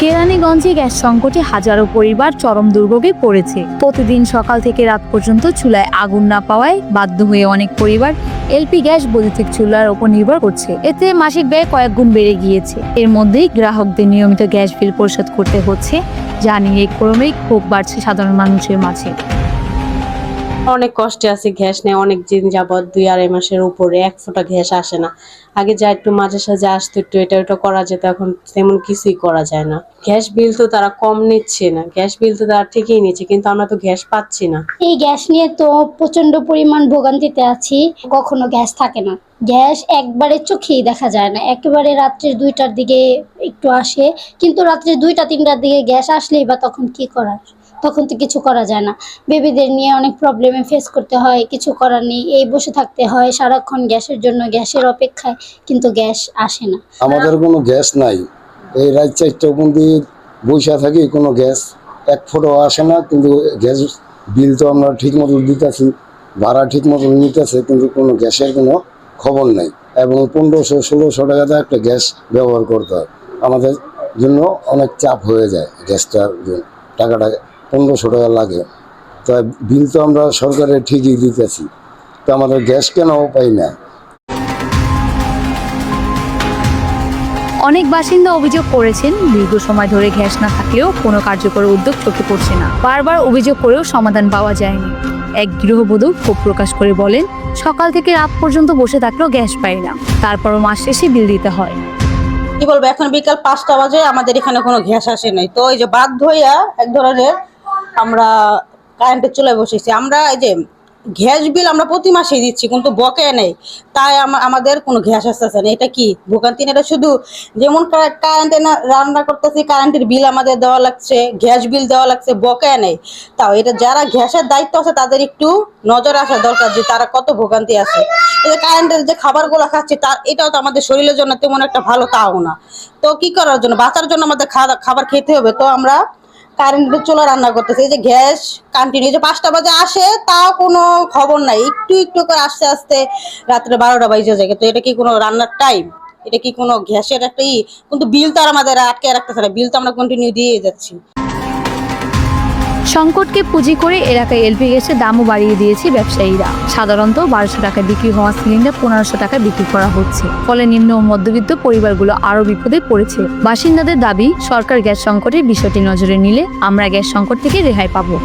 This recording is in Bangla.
কেরানীগঞ্জে গ্যাস সংকটে হাজারো পরিবার চরম দুর্ভোগে পড়েছে। প্রতিদিন সকাল থেকে রাত পর্যন্ত চুলায় আগুন না পাওয়ায় বাধ্য হয়ে অনেক পরিবার এলপি গ্যাস, বৈদ্যুতিক চুলার ওপর নির্ভর করছে। এতে মাসিক ব্যয় কয়েক গুণ বেড়ে গিয়েছে। এর মধ্যেই গ্রাহকদের নিয়মিত গ্যাস বিল পরিশোধ করতে হচ্ছে, যা নিয়ে ক্রমেই ক্ষোভ বাড়ছে সাধারণ মানুষের মাঝে। অনেক কষ্টে আছে গ্যাস নেই, অনেক দিন যাবৎ দুই আড়াই মাসের উপরে এক ফোঁটা গ্যাস আসে না। আগে যা একটু মাঝে সাঝে আসতো, একটু এটা ওটা করা যেত, এখন তেমন কিছুই করা যায় না। গ্যাস বিল তো তারা কম নিচ্ছে না গ্যাস বিল তো তারা ঠিকই নিচ্ছে, কিন্তু আমরা তো গ্যাস পাচ্ছি না। এই গ্যাস নিয়ে তো প্রচণ্ড পরিমাণ ভোগান্তিতে আছি, কখনো গ্যাস থাকে না। গ্যাস একবারে চোখেই দেখা যায় না, একেবারে রাত্রের দুইটার দিকে একটু আসে, কিন্তু রাত্রে দুইটা, তিনটার দিকে গ্যাস আসলেই বা তখন কি করার? তখন তো কিছু করা যায় না। বেবিদের নিয়ে অনেক প্রবলেমে ফেস করতে হয় কিছু করার নেই এই বসে থাকতে হয় সারাক্ষণ গ্যাসের জন্য গ্যাসের অপেক্ষায় কিন্তু গ্যাস আসে না। আমাদের কোনো গ্যাস নাই। এই রাত চারটা অবধি বৈশা থাকি কোনো গ্যাস এক ফোঁটাও আসে না কিন্তু গ্যাস বিল তো আমরা ঠিক মতো দিতেছি ভাড়া ঠিক মতো নিতেছে কিন্তু কোনো গ্যাসের কোনো খবর নাই। এবং পনেরোশো ষোলোশো টাকা দিয়ে একটা গ্যাস ব্যবহার করতে হয়। আমাদের জন্য অনেক চাপ হয়ে যায় গ্যাসটার জন্য টাকাটা পনেরোশো টাকা লাগে। তাই বিল তো আমরা সরকারের ঠিকই দিতেছি। তো আমাদের গ্যাস কেন পাই না অনেক বাসিন্দা অভিযোগ করেছেন দীর্ঘ সময় ধরে গ্যাস না থাকলেও কোনো কার্যকর উদ্যোগ চোখে পড়ছে না। বারবার অভিযোগ করেও সমাধান পাওয়া যায়নি। এক গৃহবধূ ক্ষোভ প্রকাশ করে বলেন সকাল থেকে রাত পর্যন্ত বসে থাকলেও গ্যাস পাই না। তারপরও মাস শেষে বিল দিতে হয়। কি বলব এখন বিকাল পাঁচটা বাজে আমাদের এখানে কোনো গ্যাস আসে নাই। তো এই যে বাধ্য হইয়া এক ধরনের আমরা কারেন্টের চুলায় বসেছি। আমরা এই যে গ্যাস বিল আমরা প্রতি মাসেই দিচ্ছি, কিন্তু বকেয়া নেই। তাই আমাদের কোনো গ্যাস আসতেছে না। এটা কি ভোগান্তি এটা শুধু যেমন কারেন্টে রান্না করতেছি কারেন্টের বিল আমাদের দেওয়া লাগছে, গ্যাস বিল দেওয়া লাগছে, বকেয়া নেই। তাও এটা যারা গ্যাসের দায়িত্ব আছে, তাদের একটু নজর আসা দরকার যে তারা কত ভোগান্তি আছে। এই কারেন্টের যে খাবারগুলো খাচ্ছে তা এটাও তো আমাদের শরীরের জন্য তেমন একটা ভালো, তাও না। তো কি করার জন্য? বাঁচার জন্য আমাদের খাবার খেতে হবে। তো আমরা কারেন্টের চুলা রান্না করতেছে। এই যে গ্যাস কন্টিনিউ যে পাঁচটা বাজে আসে, তাও কোনো খবর নাই। একটু একটু করে আস্তে আস্তে রাত্রে বারোটা বাজে যায়। তো এটা কি কোনো রান্নার টাইম এটা কি কোনো গ্যাসের একটা ই? কিন্তু বিল তো আর আমাদের আটকে রাখতেছে না। বিল তো আমরা কন্টিনিউ দিয়ে যাচ্ছি। সংকটকে পুঁজি করে এলাকায় এলপি গ্যাসের দামও বাড়িয়ে দিয়েছে ব্যবসায়ীরা। সাধারণত বারোশো টাকায় বিক্রি হওয়া সিলিন্ডার পনেরোশো টাকায় বিক্রি করা হচ্ছে। ফলে নিম্ন ও মধ্যবিত্ত পরিবারগুলো আরও বিপদে পড়েছে। বাসিন্দাদের দাবি, সরকার গ্যাস সংকটের বিষয়টি নজরে নিলে আমরা গ্যাস সংকট থেকে রেহাই পাবো।